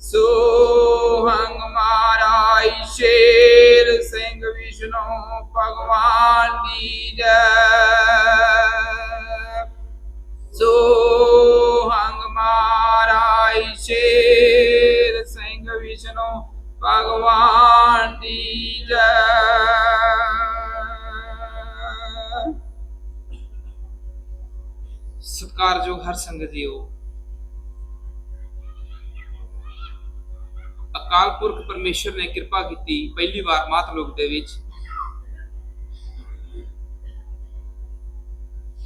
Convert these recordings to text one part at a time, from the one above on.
ਸੋ ਹੰਗ ਮਾਰਾ ਸ਼ੇਰ ਸਿੰਘ ਵਿਸ਼ਨੂੰ ਭਗਵਾਨ ਦੀ ਜੈ ਸੋ ਹੰਗ ਸ਼ੇਰ ਸਿੰਘ ਵਿਸ਼ਨੂੰ ਭਗਵਾਨ ਦੀ ਜੈ ਸਤਿਕਾਰਯੋਗ ਹਰ ਸੰਗਤ ਜੀਓ ਪਰਮੇਸ਼ਰ ਨੇ ਕਿਰਪਾ ਕੀਤੀ ਪਹਿਲੀ ਵਾਰ ਮਾਤ ਲੋਕ ਦੇ ਵਿੱਚ।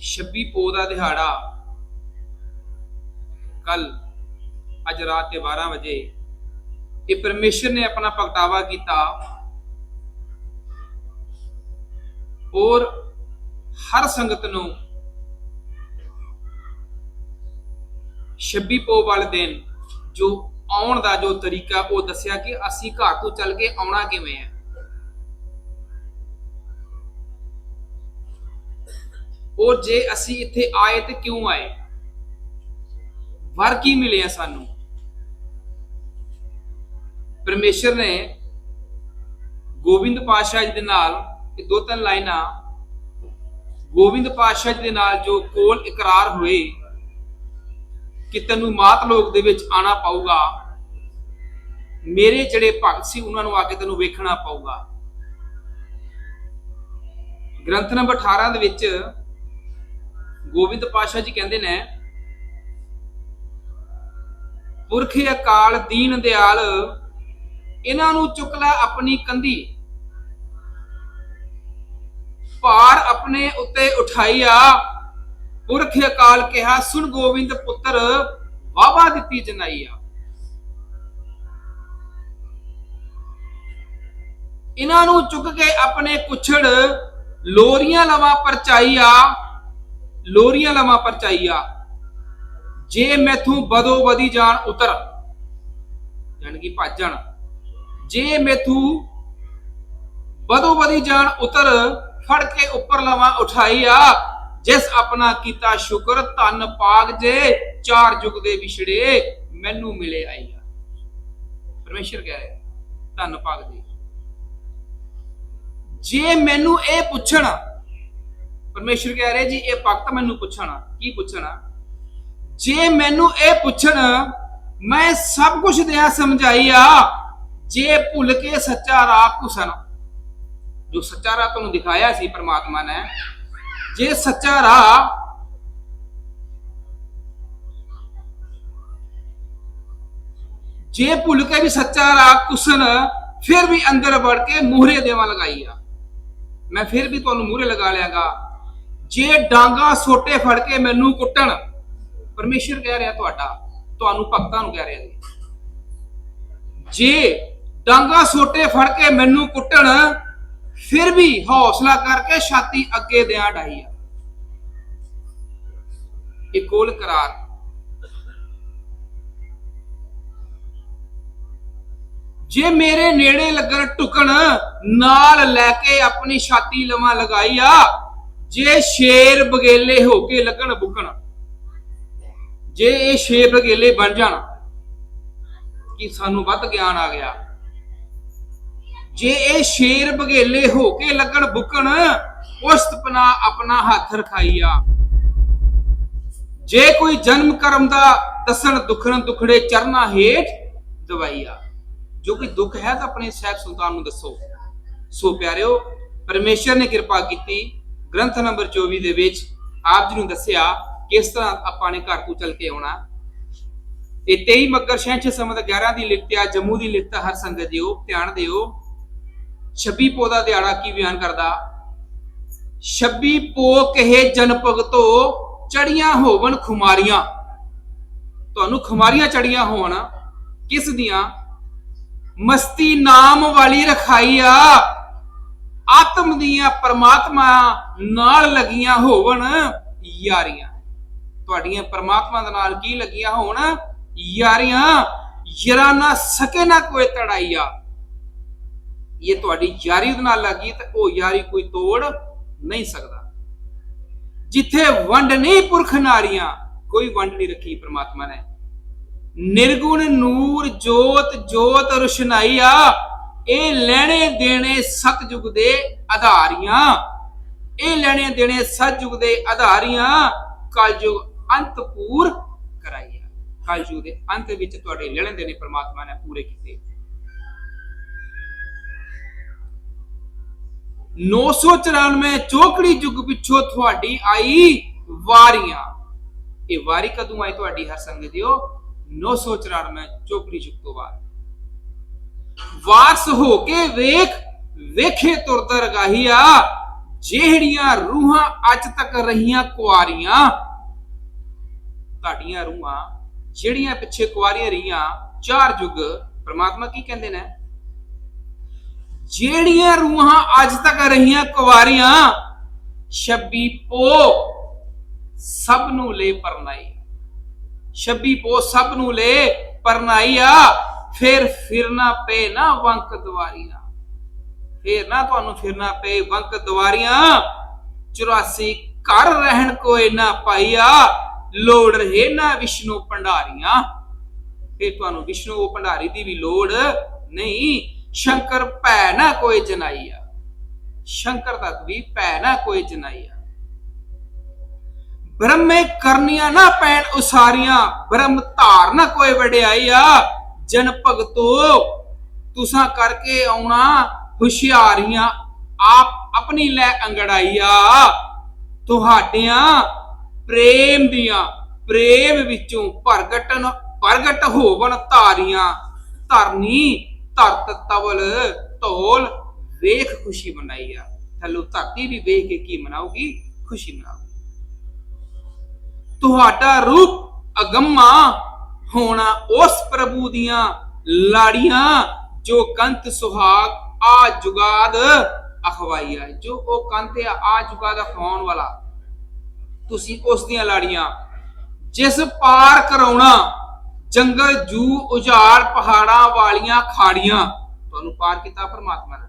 26 ਪੋ ਦਾ ਦਿਹਾੜਾ ਕੱਲ ਅੱਜ ਰਾਤ ਦੇ 12 ਵਜੇ ਇਹ ਪਰਮੇਸ਼ਰ ਨੇ ਆਪਣਾ ਪ੍ਰਗਟਾਵਾ ਕੀਤਾ ਔਰ ਹਰ ਸੰਗਤ ਨੂੰ 26 ਪੋ ਵਾਲੇ ਦਿਨ ਜੋ ਆਉਣ ਦਾ ਜੋ ਤਰੀਕਾ, ਉਹ ਦੱਸਿਆ ਕਿ ਅਸੀਂ ਘਰ ਤੋਂ ਚੱਲ ਕੇ ਆਉਣਾ ਕਿਵੇਂ ਹੈ ਔਰ ਜੇ ਅਸੀਂ ਇੱਥੇ ਆਏ ਤੇ ਕਿਉਂ ਆਏ? ਵਰ ਕੀ ਮਿਲਿਆ ਸਾਨੂੰ? ਪਰਮੇਸ਼ਰ ਨੇ ਗੋਬਿੰਦ ਪਾਤਸ਼ਾਹ ਜੀ ਦੇ ਨਾਲ ਇਹ ਦੋ ਤਿੰਨ ਲਾਈਨਾਂ, ਗੋਬਿੰਦ ਪਾਤਸ਼ਾਹ ਜੀ ਦੇ ਨਾਲ ਜੋ ਕੋਲ ਇਕਰਾਰ ਹੋਏ, ਕਿ ਤੈਨੂੰ ਮਾਤ ਲੋਕ ਦੇ ਵਿੱਚ ਆਣਾ ਪਊਗਾ। ਮੇਰੇ ਜਿਹੜੇ ਭਗਤ ਸੀ, ਉਹਨਾਂ ਨੂੰ ਆ ਕੇ ਤੈਨੂੰ ਵੇਖਣਾ ਪਊਗਾ। ਗ੍ਰੰਥ ਨੰਬਰ 18 ਦੇ ਵਿੱਚ ਗੋਬਿੰਦ ਪਾਤਸ਼ਾਹ ਜੀ ਕਹਿੰਦੇ ਨੇ, ਪੁਰਖ ਅਕਾਲ ਦੀਨ ਦਿਆਲ, ਇਹਨਾਂ ਨੂੰ ਚੁੱਕ ਲੈ ਆਪਣੀ ਕੰਧੀ। ਭਾਰ ਆਪਣੇ ਉੱਤੇ ਉਠਾਈਆ ਪੁਰਖ ਅਕਾਲ ਕਿਹਾ, ਸੁਣ ਗੋਬਿੰਦ ਪੁੱਤਰ, ਵਾਵਾ ਦਿੱਤੀ ਜਨਾਈਆ ਇਹਨਾਂ ਨੂੰ ਚੁੱਕ ਕੇ ਆਪਣੇ ਕੁਛੜ ਲੋਰੀਆਂ ਲਵਾ ਪਰਚਾਈਆ, ਲੋਰੀਆਂ ਲਵਾ ਪਰਚਾਈਆ। ਜੇ ਮੈਥੋਂ ਬਦੋ ਬਦੀ ਜਾਣ ਉਤਰ ਜਾਨ ਕੀ ਭਾਜਣ ਜੇ ਮੈਥੋਂ ਬਦੋ ਬਦੀ ਜਾਣ ਉਤਰ, ਫੜ ਕੇ ਉੱਪਰ ਲਵਾ ਉਠਾਈਆ। ਜਿਸ ਆਪਣਾ ਕੀਤਾ ਸ਼ੁਕਰ, ਧੰਨ ਪਾਗ ਜੇ ਚਾਰ ਯੁਗ ਦੇ ਵਿਛੜੇ, ਮੈਨੂੰ ਮਿਲੇ ਆਈਆ। ਪਰਮੇਸ਼ਰ ਕਹਿ ਰਿਹਾ, ਧੰਨ ਪਾਗ ਜੀ। ਜੇ ਮੈਨੂੰ ਇਹ ਪੁੱਛਣ, ਪਰਮੇਸ਼ਰ ਕਹਿ ਰਿਹਾ ਜੀ, ਇਹ ਭਗਤ ਮੈਨੂੰ ਪੁੱਛਣ, ਕੀ ਪੁੱਛਣਾ? ਜੇ ਮੈਨੂੰ ਇਹ ਪੁੱਛਣ, ਮੈਂ ਸਭ ਕੁਝ ਦਿਆ ਆ, ਜੇ ਭੁੱਲ ਕੇ ਸੱਚਾ ਰਾਹ ਕੁਸਨ ਜੋ ਸੱਚਾ ਰਾਹ ਤੁਹਾਨੂੰ ਦਿਖਾਇਆ ਸੀ ਪ੍ਰਮਾਤਮਾ ਨੇ, ਜੇ ਸੱਚਾ ਰਾਹ ਜੇ ਭੁੱਲ ਕੇ ਵੀ ਸੱਚਾ ਰਾਹ ਕੁਸਨ ਫਿਰ ਵੀ ਅੰਦਰ ਵੜ ਕੇ ਮੂਹਰੇ ਦੇਵਾ ਲਗਾਈ ਆ। ਮੈਂ ਫਿਰ ਵੀ ਤੁਹਾਨੂੰ ਮੂਹਰੇ ਲਗਾ ਲਿਆਗਾ। ਜੇ ਡਾਂਗਾ ਸੋਟੇ ਫੜ ਕੇ ਮੈਨੂੰ ਕੁੱਟਣ, ਪਰਮੇਸ਼ਰ ਕਹਿ ਰਿਹਾ ਤੁਹਾਡਾ, ਤੁਹਾਨੂੰ ਭਗਤਾਂ ਨੂੰ ਕਹਿ ਰਿਹਾ ਜੀ। ਜੇ ਡਾਂਗਾ ਸੋਟੇ ਫੜ ਕੇ ਮੈਨੂੰ ਕੁੱਟਣ, ਫਿਰ ਵੀ ਹੌਸਲਾ ਕਰਕੇ ਛਾਤੀ ਅੱਗੇ ਦਿਆਂ ਡਾਈ ਆ। ਇਹ ਕੋਲ ਕਰਾਰ ਜੇ ਮੇਰੇ ਨੇੜੇ ਲੱਗਣ ਟੁਕਣ, ਨਾਲ ਲੈ ਕੇ ਆਪਣੀ ਛਾਤੀ ਲਵਾ ਲਗਾਈ ਆ, ਜੇ ਸ਼ੇਰ ਬਗੇਲੇ ਹੋ ਕੇ ਲੱਗਣ ਬੁਕਣ, ਜੇ ਇਹ ਸ਼ੇਰ ਬਗੇਲੇ ਬਣ ਜਾਣ, ਕਿ ਸਾਨੂੰ ਵੱਧ ਗਿਆਨ ਆ ਗਿਆ? ਜੇ ਇਹ ਸ਼ੇਰ ਬਗੇਲੇ ਹੋ ਕੇ ਲੱਗਣ ਬੁਕਣ, ਉਸ ਆਪਣਾ ਹੱਥ ਰਖਾਈਆ ਜੇ ਕੋਈ ਜਨਮ ਕਰਮ ਦਾ ਦਸਣ ਦੁਖਣ ਦੁਖੜੇ ਚਰਨਾ ਹੇਠ ਦਵਾਈਆ ਜੋ ਕੋਈ ਦੁੱਖ ਹੈ ਤਾਂ ਆਪਣੇ ਸਹਿਬ ਸੁਲਤਾਨ ਨੂੰ ਦੱਸੋ। ਸੋ ਪਿਆਰਿਓ, ਪਰਮੇਸ਼ਰ ਨੇ ਕਿਰਪਾ ਕੀਤੀ, ਗ੍ਰੰਥ ਨੰਬਰ 24 ਦੇ ਵਿੱਚ ਆਪ ਜੀ ਨੂੰ ਦੱਸਿਆ ਕਿਸ ਤਰ੍ਹਾਂ ਆਪਾਂ ਨੇ ਘਰ ਤੋਂ ਚੱਲ ਕੇ ਆਉਣਾ। ਇਹ 23 ਮੱਗਰ ਸ਼ਹਿੰਚ ਸਮਤ 11 ਦੀ ਲਿਖਤ ਜੰਮੂ ਦੀ ਲਿਖਤ ਹਰ ਸੰਗਤ ਦਿਓ, ਧਿਆਨ ਦਿਓ। 26 ਪੋ ਦਾ ਦਿਹਾੜਾ ਕੀ ਬਿਆਨ ਕਰਦਾ? 26 ਪੋ ਕਹੇ ਜਨ ਭਗਤੋ ਚੜੀਆਂ ਹੋਵਨ ਖੁਮਾਰੀਆਂ। ਤੁਹਾਨੂੰ ਖੁਮਾਰੀਆਂ ਚੜੀਆਂ ਹੋਣ, ਕਿਸ ਦੀਆਂ? ਮਸਤੀ ਨਾਮ ਵਾਲੀ ਰਖਾਈ ਆਤਮ ਦੀਆਂ ਪਰਮਾਤਮਾ ਨਾਲ ਲੱਗੀਆਂ ਹੋਵਣ ਯਾਰੀਆਂ। ਤੁਹਾਡੀਆਂ ਪਰਮਾਤਮਾ ਦੇ ਨਾਲ ਕੀ ਲੱਗੀਆਂ ਹੋਣ ਯਾਰੀਆਂ। ਯਾਰਾਂ ਨਾ ਸਕੇ ਨਾ ਕੋਈ ਤੜਾਈਆ। ਇਹ ਤੁਹਾਡੀ ਯਾਰੀ ਦੇ ਨਾਲ ਲੱਗੀ ਤੇ ਉਹ ਯਾਰੀ ਕੋਈ ਤੋੜ ਨਹੀਂ ਸਕਦਾ। ਜਿੱਥੇ ਵੰਡ ਨਹੀਂ ਪੁਰਖ ਨਾਰੀਆਂ, ਕੋਈ ਵੰਡ ਨਹੀਂ ਰੱਖੀ ਪ੍ਰਮਾਤਮਾ ਨੇ। ਨਿਰਗੁਣ ਨੂਰ ਜੋਤ ਜੋਤ ਰੁਸ਼ਨਾਈ ਇਹ ਲੈਣੇ ਦੇਣੇ ਸਤਜੁਗ ਦੇ ਆਧਾਰੀਆਂ ਇਹ ਲੈਣੇ ਦੇਣੇ ਸਤਜੁਗ ਦੇ ਆਧਾਰੀਆਂ ਕਲਯੁਗ ਅੰਤਪੂਰ ਕਰਾਈਆ। ਕਲਯੁਗ ਦੇ ਅੰਤ ਵਿੱਚ ਤੁਹਾਡੇ ਲੈਣੇ ਦੇਣੇ ਪ੍ਰਮਾਤਮਾ ਨੇ ਪੂਰੇ ਕੀਤੇ। 994 ਚੋਕੜੀ ਯੁੱਗ ਪਿੱਛੋਂ ਤੁਹਾਡੀ ਆਈ ਵਾਰੀਆਂ। ਇਹ ਵਾਰੀ ਕਦੋਂ ਆਈ ਤੁਹਾਡੀ ਹਰ ਸੰਗਤ ਦਿਓ? 994 ਚੋਕੜੀ ਯੁੱਗ ਤੋਂ ਬਾਅਦ। ਵਾਰਸ ਹੋ ਕੇ ਵੇਖ, ਵੇਖੇ ਤੁਰਦਾ ਰਗਾਹੀਆ, ਜਿਹੜੀਆਂ ਰੂਹਾਂ ਅੱਜ ਤੱਕ ਰਹੀਆਂ ਕੁਆਰੀਆਂ, ਤੁਹਾਡੀਆਂ ਰੂਹਾਂ ਜਿਹੜੀਆਂ ਪਿੱਛੇ ਕੁਆਰੀਆਂ ਰਹੀਆਂ, ਚਾਰ ਯੁੱਗ ਪ੍ਰਮਾਤਮਾ ਕੀ ਕਹਿੰਦੇ ਨੇ? ਜਿਹੜੀਆਂ ਰੂਹਾਂ ਅੱਜ ਤੱਕ ਰਹੀਆਂ ਕੁਵਾਰੀਆਂ ਛੱਬੀ ਪੋ ਸਭ ਨੂੰ ਲੈ ਪਰਨਾਈ। ਛੱਬੀ ਪੋ ਸਭ ਨੂੰ ਲੈ ਪਰਨਾਈਆ ਫਿਰ ਫਿਰਨਾ ਪਏ ਨਾ ਵੰਕ ਦਵਾਰੀਆਂ। ਫਿਰ ਨਾ ਤੁਹਾਨੂੰ ਫਿਰਨਾ ਪਏ ਵੰਕ ਦਵਾਰੀਆਂ। 84 ਘਰ ਰਹਿਣ ਕੋਈ ਨਾ ਪਾਈਆ। ਲੋੜ ਰਹੇ ਨਾ ਵਿਸ਼ਨੂੰ ਭੰਡਾਰੀਆਂ। ਫਿਰ ਤੁਹਾਨੂੰ ਵਿਸ਼ਨੂੰ ਭੰਡਾਰੀ ਦੀ ਵੀ ਲੋੜ ਨਹੀਂ। ਸ਼ੰਕਰ ਭੈ ਨਾ ਕੋਈ ਜਨਾਈਆ। ਸ਼ੰਕਰ ਤੱਕ ਵੀ ਭੈ ਨਾ ਕੋਈ ਜਨਾਈਆ। ਬ੍ਰਹਮੇ ਕਰਨੀਆਂ ਨਾ ਪੈਣ ਉਸਾਰੀਆਂ, ਬ੍ਰਹਮ ਧਾਰ ਨਾ ਕੋਈ ਆ ਜਨ ਭਗਤੋ, ਤੁਸਾਂ ਕਰਕੇ ਆਉਣਾ ਹੁਸ਼ਿਆਰੀਆਂ, ਆਪ ਆਪਣੀ ਲੈ ਅੰਗੜਾਈਆ। ਤੁਹਾਡੀਆਂ ਪ੍ਰੇਮ ਦੀਆਂ, ਪ੍ਰੇਮ ਵਿੱਚੋਂ ਪ੍ਰਗਟਨ, ਪ੍ਰਗਟ ਹੋਵਨ ਧਾਰੀਆਂ। ਧਰਨੀ ਧਰਤ ਤਵਲ ਢੋਲ ਵੇਖ ਖੁਸ਼ੀ ਮਨਾਈ ਆ ਥੱਲੋਂ ਧਰਤੀ ਵੀ ਵੇਖ ਕੇ ਕੀ ਮਨਾਉਗੀ ਖੁਸ਼ੀ ਮਨਾਉਗੀ ਤੁਹਾਡਾ ਰੂਪ ਅਗੰਮਾ ਹੋਣਾ ਉਸ ਪ੍ਰਭੂ ਦੀਆਂ ਲਾੜੀਆਂ ਜੋ ਕੰਤ ਸੁਹਾਗ ਆ ਜੁਗਾਦ ਅਖਵਾਈਆ ਜੋ ਉਹ ਕੰਤ ਆ ਜੁਗਾਦ ਅਖਵਾਉਣ ਵਾਲਾ। ਤੁਸੀਂ ਉਸ ਦੀਆਂ ਲਾੜੀਆਂ। ਜਿਸ ਪਾਰ ਕਰਾਉਣਾ, ਜੰਗਲ, ਜੂ, ਉਜਾੜ, ਪਹਾੜਾਂ ਵਾਲੀਆਂ ਖਾੜੀਆਂ। ਤੁਹਾਨੂੰ ਪਾਰ ਕੀਤਾ ਪਰਮਾਤਮਾ ਨੇ।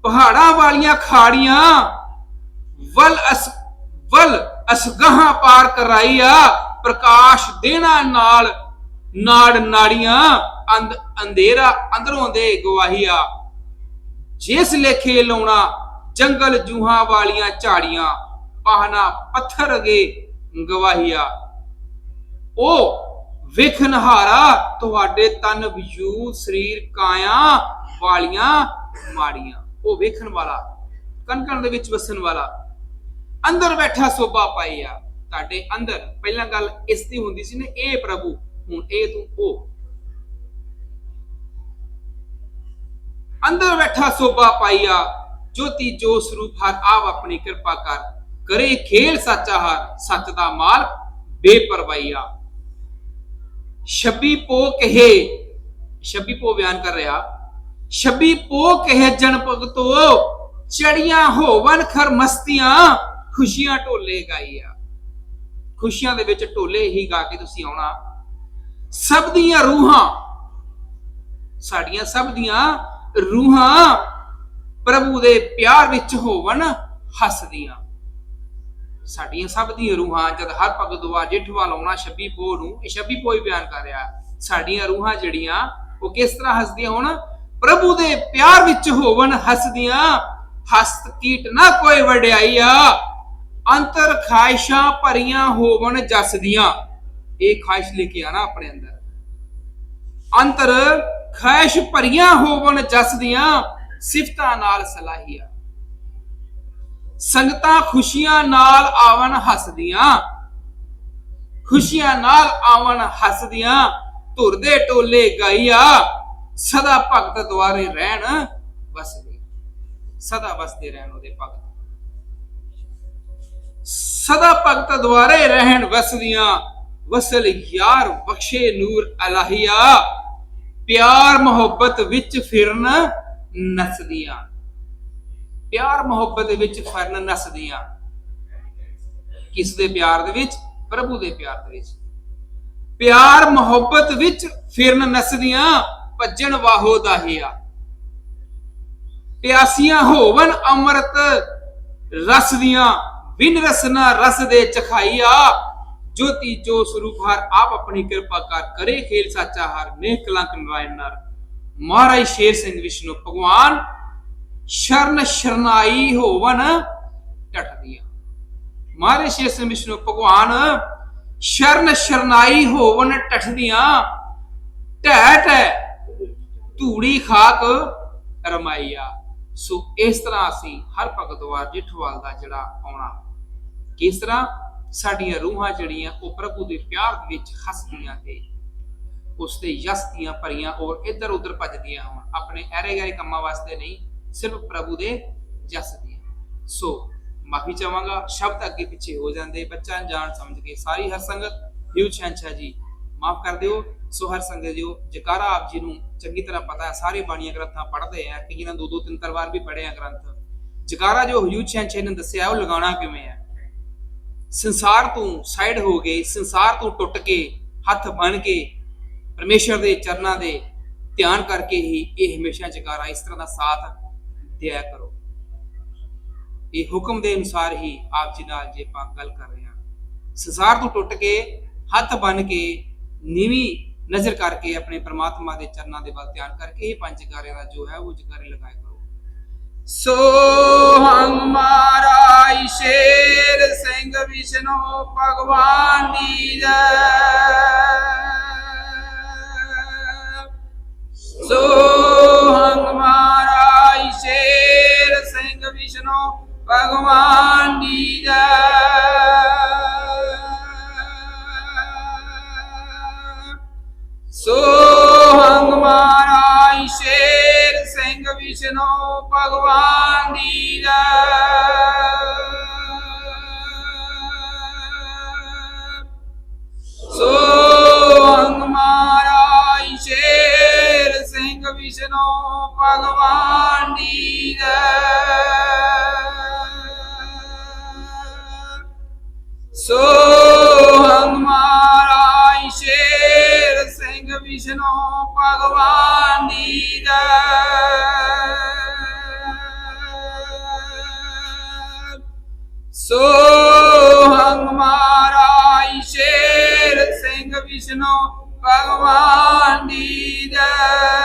ਪਹਾੜਾਂ ਵਾਲੀਆਂ ਖਾੜੀਆਂ, ਵਲ ਅਸ ਵਲ ਅਸਗਾਹਾਂ ਪਾਰ ਕਰਾਈਆ ਪ੍ਰਕਾਸ਼ ਦੇਣਾ ਨਾਲ ਨਾੜ ਨਾੜੀਆਂ ਅੰਧ ਅੰਧੇਰਾ ਅੰਦਰੋਂ ਦੇ ਗਵਾਹੀਆ। ਜਿਸ ਲੇਖੇ ਲਾਉਣਾ ਜੰਗਲ ਜੂਹਾਂ ਵਾਲੀਆਂ ਝਾੜੀਆਂ ਪਾਹਨਾ ਪੱਥਰ ਅਗੇ ਗਵਾਹੀਆ। ਉਹ ਵੇਖਨਹਾਰਾ ਤੁਹਾਡੇ ਤਨ ਵਿਜੂ ਸਰੀਰ ਕਾਇਆ ਵਾਲੀਆਂ ਮਾੜੀਆਂ। ਉਹ ਵੇਖਣ ਵਾਲਾ, ਕਣਕਣ ਦੇ ਵਿੱਚ ਵਸਣ ਵਾਲਾ। ਅੰਦਰ ਬੈਠਾ ਸੋਭਾ ਪਾਈਆ ਤੁਹਾਡੇ ਅੰਦਰ ਪਹਿਲਾਂ ਗੱਲ ਇਸ ਦੀ ਹੁੰਦੀ ਸੀ ਨੇ ਇਹ ਪ੍ਰਭੂ ਹੁਣ ਇਹ ਤੂੰ ਉਹ ਅੰਦਰ ਬੈਠਾ ਸੋਭਾ ਪਾਈਆ ਜੋਤੀ ਜੋ ਸਰੂਪ ਹਰ ਆਵ ਆਪਣੀ ਕਿਰਪਾ ਕਰ ਕਰੇ ਖੇਲ ਸੱਚਾ ਹਰ ਸੱਚ ਦਾ ਮਾਲ ਬੇਪਰਵਾਈਆ ਛੱਬੀ ਪੋ ਕਹੇ ਛੱਬੀ ਪੋ ਬਿਆਨ ਕਰ ਰਿਹਾ ਛੱਬੀ ਪੋ ਕਹੇ ਜਨ ਭਗਤੋ ਚੜੀਆਂ ਹੋਵਨ ਖਰ ਮਸਤੀਆਂ ਖੁਸ਼ੀਆਂ ਢੋਲੇ ਗਾਈ ਆ। ਖੁਸ਼ੀਆਂ ਦੇ ਵਿੱਚ ਢੋਲੇ ਹੀ ਗਾ ਕੇ ਤੁਸੀਂ ਆਉਣਾ। ਸਭ ਦੀਆਂ ਰੂਹਾਂ, ਸਾਡੀਆਂ ਸਭ ਦੀਆਂ ਰੂਹਾਂ ਪ੍ਰਭੂ ਦੇ ਪਿਆਰ ਵਿੱਚ ਹੋਵਨ ਹੱਸਦੀਆਂ। ਸਾਡੀਆਂ ਸਭ ਦੀਆਂ ਰੂਹਾਂ, ਜਦ ਹਰ ਭਗਤ ਦੁਆ ਜਿਠਵਾ ਲਾਉਣਾ ਛੱਬੀ ਪੋ ਨੂੰ, ਇਹ ਛੱਬੀ ਪੋ ਹੀ ਬਿਆਨ ਕਰ ਰਿਹਾ। ਸਾਡੀਆਂ ਰੂਹਾਂ ਜਿਹੜੀਆਂ, ਉਹ ਕਿਸ ਤਰ੍ਹਾਂ ਹੱਸਦੀਆਂ ਹੋਣ? ਪ੍ਰਭੂ ਦੇ ਪਿਆਰ ਵਿੱਚ ਹੋਵਣ, ਹੱਸਦੀਆਂ। ਹਸਤ ਕੀਟ ਨਾ ਕੋਈ ਵਡਿਆਈ ਆ। ਅੰਤਰ ਖਾਇਸ਼ਾਂ ਭਰੀਆਂ ਹੋਵਨ ਜਸਦੀਆਂ ਇਹ ਖਾਇਸ਼ ਲੈ ਕੇ ਆਣਾ ਆਪਣੇ ਅੰਦਰ। ਅੰਤਰ ਖਾਇਸ਼ ਭਰੀਆਂ ਹੋਵਨ ਜਸਦੀਆਂ ਸਿਫਤਾਂ ਨਾਲ ਸਲਾਹੀਆਂ। ਸੰਗਤਾਂ ਖੁਸ਼ੀਆਂ ਨਾਲ ਆਵਣ ਹੱਸਦੀਆਂ ਖੁਸ਼ੀਆਂ ਨਾਲ ਆਵਣ ਹੱਸਦੀਆਂ ਧੁਰ ਦੇ ਟੋਲੇ ਗਾਈਆ। ਸਦਾ ਭਗਤ ਦੁਆਰੇ ਰਹਿਣ ਵਸਦੇ। ਸਦਾ ਵਸਦੇ ਰਹਿਣ ਉਹਦੇ ਭਗਤ। ਸਦਾ ਭਗਤ ਦੁਆਰੇ ਰਹਿਣ ਵਸਦੀਆਂ, ਵਸਲ ਯਾਰ ਬਖਸ਼ੇ ਨੂਰ ਅਲਾਹੀਆ। ਪਿਆਰ ਮੁਹੱਬਤ ਵਿੱਚ ਫਿਰਨ ਨਸਦੀਆਂ। ਪਿਆਰ ਮੁਹੱਬਤ ਦੇ ਵਿੱਚ ਫਿਰਨ ਨਸਦੀਆਂ। ਕਿਸ ਦੇ ਪਿਆਰ ਦੇ ਵਿੱਚ? ਪ੍ਰਭੂ ਦੇ ਪਿਆਰ ਦੇ ਵਿੱਚ। ਪਿਆਰ ਮੁਹੱਬਤ ਵਿੱਚ ਫਿਰਨ ਨਸਦੀਆਂ, ਭੱਜਣ ਵਾਹੋ ਦਾਹੀਆ। ਪਿਆਸੀਆਂ ਹੋਵਨ ਅੰਮ੍ਰਿਤ ਰਸ ਦੀਆਂ ਬਿਨ ਰਸਨਾ ਰਸ ਦੇ ਚਖਾਈਆ। ਜੋਤੀ ਜੋ ਸਰੂਪ ਹਰ ਆਪ ਆਪਣੀ ਕਿਰਪਾ ਕਰ ਕਰੇ। ਖੇਲ ਸਾਚਾ ਹਰ ਨੇਹ ਕਲੰਕ ਨਰਾਇਣ ਨਰ। ਮਹਾਰਾਜ ਸ਼ੇਰ ਸਿੰਘ ਵਿਸ਼ਨੂੰ ਭਗਵਾਨ, ਸ਼ਰਨ ਸ਼ਰਨਾਈ ਹੋਵਨ ਟਟਦੀਆਂ। ਮਹਾਰਾਜ ਸ਼ੇਰ ਸਿੰਘ ਵਿਸ਼ਨੂੰ ਭਗਵਾਨ, ਸ਼ਰਨ ਸ਼ਰਨਾਈ ਹੋਵਨ ਟਟਦੀਆਂ। ਟਹਿ ਟਹਿ ਧੂੜੀ ਖਾਕ ਰਮਾਈਆ। ਸੋ ਇਸ ਤਰ੍ਹਾਂ ਅਸੀਂ ਹਰ ਭਗਤ ਵਾਰ ਜਿਠਵਾਲ ਦਾ ਜਿਹੜਾ ਆਉਣਾ ਕਿਸ ਤਰ੍ਹਾਂ ਸਾਡੀਆਂ ਰੂਹਾਂ ਜਿਹੜੀਆਂ ਉਹ ਪ੍ਰਭੂ ਦੇ ਪਿਆਰ ਦੇ ਵਿੱਚ ਹੱਸਦੀਆਂ ਤੇ ਉਸ ਦੇ ਯਸ ਦੀਆਂ ਭਰੀਆਂ ਔਰ ਇੱਧਰ ਉੱਧਰ ਭੱਜਦੀਆਂ ਹੋਣ, ਆਪਣੇ ਐਰੇ ਗੈਰੇ ਕੰਮਾਂ ਵਾਸਤੇ ਨਹੀਂ, ਸਿਰਫ ਪ੍ਰਭੂ ਦੇ ਜਸ ਦੀਆਂ ਸੋ ਮਾਫੀ ਚਾਹਾਂਗਾ, ਸ਼ਬਦ ਅੱਗੇ ਪਿੱਛੇ ਹੋ ਜਾਂਦੇ, ਬੱਚਾ ਜਾਣ ਸਮਝ ਕੇ ਸਾਰੀ ਹਰ ਸੰਗਤ ਯੂ ਸ਼ੰਸ਼ਾ ਜੀ, ਮਾਫ ਕਰ ਦਿਓ। ਸੋ ਹਰ ਸੰਗਤ ਜੀਓ ਜਕਾਰਾ ਆਪ ਜੀ ਨੂੰ ਚੰਗੀ ਤਰ੍ਹਾਂ ਪਤਾ ਹੈ ਸਾਰੇ ਬਾਣੀਆਂ ਗ੍ਰੰਥਾਂ ਪੜ੍ਹਦੇ ਆ, ਕਿ ਇਹਨਾਂ ਦੋ ਦੋ ਤਿੰਨ ਤਿੰਨ ਵਾਰ ਵੀ ਪੜ੍ਹੇ ਆ ਗ੍ਰੰਥ। ਜਕਾਰਾ ਜੋ ਹਯੂਜ ਸ਼ੰਸ਼ਾ ਨੇ ਦੱਸਿਆ, ਉਹ ਲਗਾਉਣਾ ਕਿਵੇਂ ਹੈ ਸੰਸਾਰ ਤੋਂ ਸਾਈਡ ਹੋ ਗਏ, ਸੰਸਾਰ ਤੋਂ ਟੁੱਟ ਕੇ, ਹੱਥ ਬਣ ਕੇ, ਪਰਮੇਸ਼ਰ ਦੇ ਚਰਨਾਂ ਦੇ ਧਿਆਨ ਕਰਕੇ ਹੀ ਇਹ ਹਮੇਸ਼ਾ ਜਕਾਰਾ ਇਸ ਤਰ੍ਹਾਂ ਦਾ ਸਾਥ ਦਿਆ ਕਰੋ। ਇਹ ਹੁਕਮ ਦੇ ਅਨੁਸਾਰ ਹੀ ਆਪ ਜੀ ਨਾਲ ਜੇ ਆਪਾਂ ਗੱਲ ਕਰ ਰਹੇ ਹਾਂ, ਸੰਸਾਰ ਤੋਂ ਟੁੱਟ ਕੇ, ਹੱਥ ਬਨ ਕੇ, ਨੀਵੀਂ ਨਜ਼ਰ ਕਰਕੇ ਆਪਣੇ ਪ੍ਰਮਾਤਮਾ ਦੇ ਚਰਨਾਂ ਦੇ ਵੱਲ ਧਿਆਨ ਕਰਕੇ ਇਹ ਪੰਜ ਜਕਾਰੇ ਦਾ ਜੋ ਹੈ ਉਹ ਜਕਾਰੇ ਲਗਾਇਆ ਕਰੋ ਸੋ ਹੰਗ ਮਾਰਾਈ ਸ਼ੇਰ ਸਿੰਘ ਵਿਸ਼ਨੂੰ ਭਗਵਾਨ ਦੀ ਜੈ। ਭਗਵਾਨ ਦੀ ਸੋ ਹੰਗ ਮਾਰਾਈ ਸ਼ੇਰ ਸਿੰਘ ਵਿਸ਼ਨੂੰ ਭਗਵਾਨ ਦੀ ਸੋ ਹੰਗ ਮਾਰਾਈ ਸ਼ੇਰ ਸਿੰਘ ਵਿਸ਼ਨੂੰ ਭਗਵਾਨ ਦੀ ਜੈ।